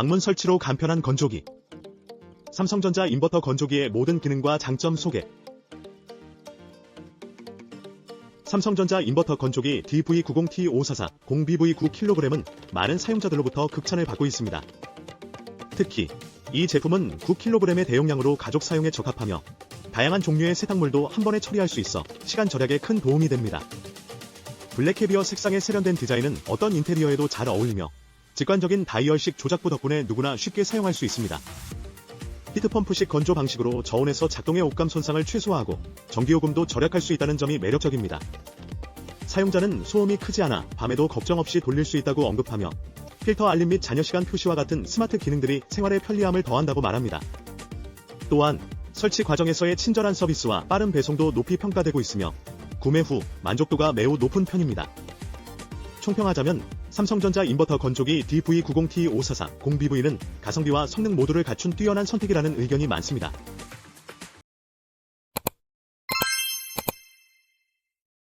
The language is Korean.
방문 설치로 간편한 건조기. 삼성전자 인버터 건조기의 모든 기능과 장점 소개. 삼성전자 인버터 건조기 DV90T544 0BV9kg은 많은 사용자들로부터 극찬을 받고 있습니다. 특히 이 제품은 9kg의 대용량으로 가족 사용에 적합하며 다양한 종류의 세탁물도 한 번에 처리할 수 있어 시간 절약에 큰 도움이 됩니다. 블랙 캐비어 색상의 세련된 디자인은 어떤 인테리어에도 잘 어울리며 직관적인 다이얼식 조작부 덕분에 누구나 쉽게 사용할 수 있습니다. 히트펌프식 건조 방식으로 저온에서 작동의 옷감 손상을 최소화하고 전기요금도 절약할 수 있다는 점이 매력적입니다. 사용자는 소음이 크지 않아 밤에도 걱정 없이 돌릴 수 있다고 언급하며 필터 알림 및 잔여 시간 표시와 같은 스마트 기능들이 생활의 편리함을 더한다고 말합니다. 또한 설치 과정에서의 친절한 서비스와 빠른 배송도 높이 평가되고 있으며 구매 후 만족도가 매우 높은 편입니다. 총평하자면 삼성전자 인버터 건조기 DV90T544 0BV는 가성비와 성능 모두를 갖춘 뛰어난 선택이라는 의견이 많습니다.